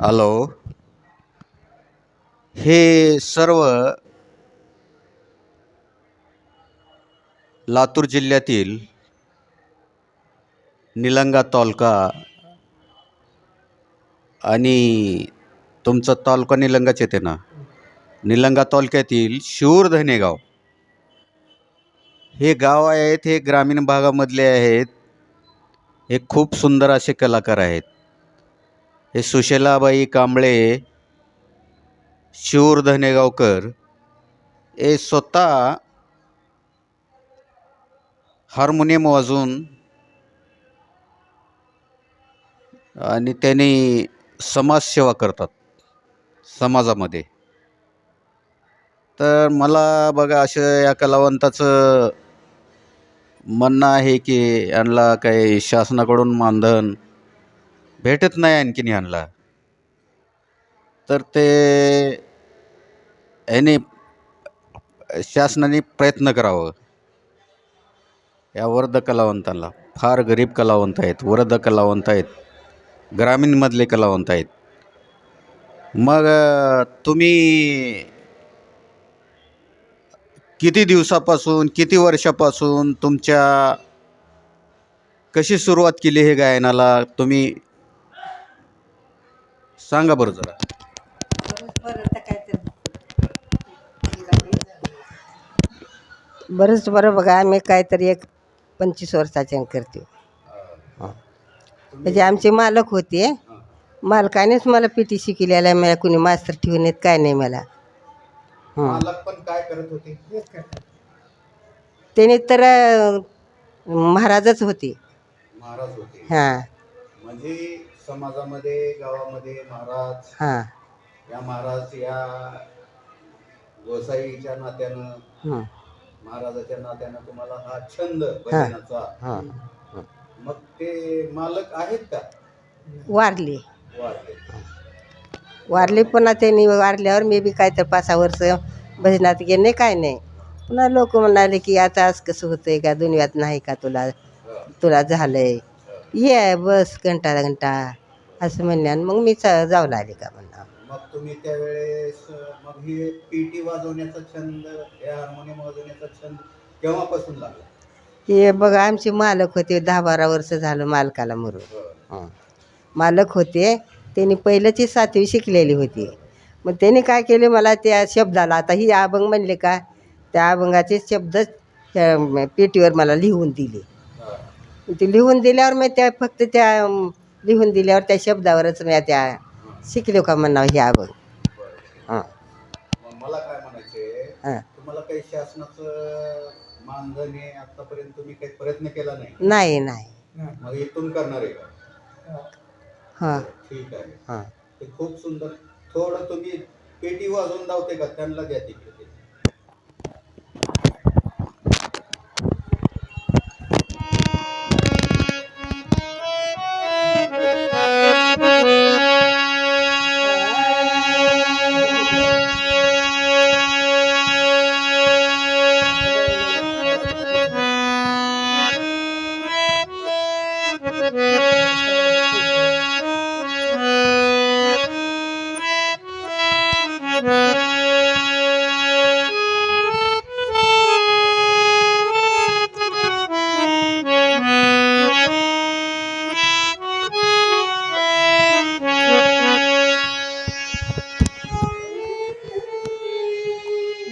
Hello. हे सर्व लातूर जिल्ह्यातील निलंगा तालुका आणि तुमचा तालुका निलंगाच येते ना? निलंगा तालुक्यातील शिऊर धनेगाव. हे गाव आहेत हे ग्रामीण भागामधले आहेत. हे खूप सुंदर असे कलाकार आहेत. हे सुशेलाबाई कांबळे शिवूर धनेगावकर हे स्वतः हार्मोनियम वाजून आणि त्यांनी समाजसेवा करतात समाजामध्ये. तर मला बघा असं या कलावंताचं म्हणणं आहे की यांना काही शासनाकडून मानधन भेटत नाही आणखीन ह्यांना. तर ते याने शासनाने प्रयत्न करावं. या वर्ध कलावंतांना. फार गरीब कलावंत आहेत वर्ध कलावंत आहेत ग्रामीणमधले कलावंत आहेत. मग तुम्ही किती दिवसापासून किती वर्षापासून तुमच्या कशी सुरुवात केली हे गायनाला? तुम्ही सांगा बरं जरा. बरंच बरं बघा आम्ही काहीतरी एक पंचवीस वर्षाचे करते. हं. म्हणजे आमचे मालक होते. मालकानेच मला पिटी शिकलेला आहे मला कुणी मास्तर ठेवून येत काय नाही मला. मालक पण काय करत होते? त्याने तर महाराजच होते. महाराज होते. हां. म्हणजे समाजामध्ये गावामध्ये महाराज हां. या महाराज या गोसाईच्या नात्यानं हं. महाराजाच्या नात्यानं तुम्हाला हा छंद भजनाचा हां. मग ते मालक आहेत का? वारली. वारले. वारली पुन्हा त्यांनी वारल्यावर मी बी काय तर पाच सहा वर्ष भजनात गेले काय नाही. पुन्हा लोक म्हणाले की आता आज कसं होतंय का? दुनियात नाही का तुला? तुला झालंय. ये बस घंटा घंटा. असं म्हणल्यानं मग मी चा- जाऊ लागले का म्हणा. मग तुम्ही त्यावेळेस मग हे पेटी वाजवण्याचा छंद हार्मोनियम वाजवण्याचा छंद केव्हापासून लागला? हे बघा आमचे मालक होते दहा बारा वर्ष झालं मालकाला मरून. हं. मालक होते त्यांनी पहिल्याची सातवी शिकलेली होती. मग त्यांनी काय केले मला त्या शब्दाला आता ही अभंग म्हणले का त्या अभंगाचे शब्द पेटीवर मला लिहून दिले. ते लिहून दिल्यावर मी त्या फक्त त्या अं, लिहून दिल्यावर त्या शब्दावरच मी त्या शिकलो का म्हणा हे अभंग हां. मला काय म्हणायचे हां. तुम्हाला काही शासनाचं मानधन हे आतापर्यंत तुम्ही काही प्रयत्न केला नाही? नाही नाही. मग इथून करणार आहे का? हां. ठीक आहे. हां. ते खूप सुंदर. थोडं तुम्ही पेटी वाजवून धावते का? त्यांना द्या तिकडे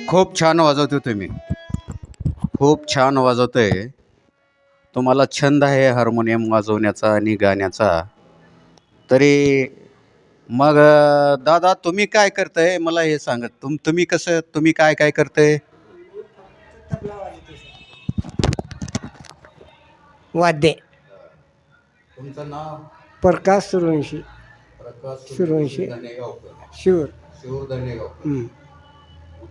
खूप छान वाजवते तुम्ही. खूप छान वाजवतोय. तुम्हाला छंद आहे हार्मोनियम वाजवण्याचा आणि गाण्याचा. तरी मग दादा तुम्ही काय करताय? मला हे सांगत तुम तुम्ही कसं तुम्ही काय काय करताय? वाद्य. तुमचं नाव? प्रकाश सुरवंशी. प्रकाश सूर्यवंशी. धनेगावकर शिवर. शिवर धनेगावकर हं.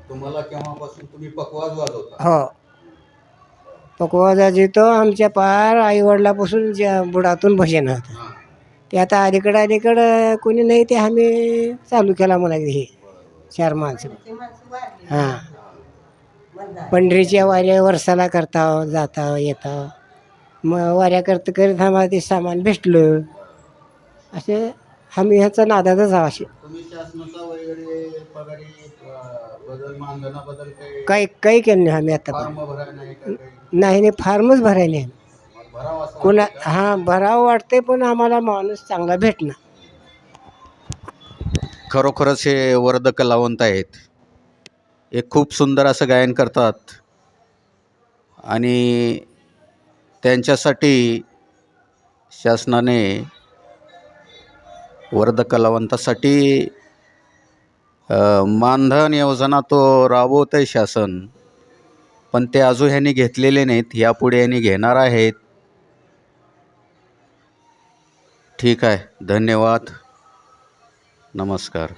तुम्हाला केव्हापासून तुम्ही पकवाज वाजवता? हो. तो आमच्या पार आईवडिलापासून ज्या बुडातून भजन होतं हां. ते आता अलीकडं अलीकडं कोणी नाही ते आम्ही चालू केला म्हणा हे. चार माणसं. हां. पंढरीच्या वाऱ्या वर्षाला करता जाता येता मग वाऱ्या करता करीत आम्हाला ते सामान भेटलं. असं आम्ही ह्याचा नादातच आहो असे. तुम्ही शासनाचा वगैरे पगारी बदल मानधनाबद्दल काही काही काही केलं नाही आम्ही आता फॉर्म भरायला नाही का काही? नाही नाही फार्मच भरायला नाही. मग भरावा असं कोणा हां भरावं वाटते पण आम्हाला माणूस चांगला भेटणार. खरोखरच हे वर्ध कलावंत आहेत. एक खूप सुंदर असं गायन करतात. आणि त्यांच्यासाठी शासनाने वर्ध कलावंतासाठी मानधन योजना तो राबवत आहे शासन पण ते अजून ह्यांनी घेतलेले नाहीत. यापुढे ह्यांनी घेणार आहेत. ठीक आहे. धन्यवाद. नमस्कार.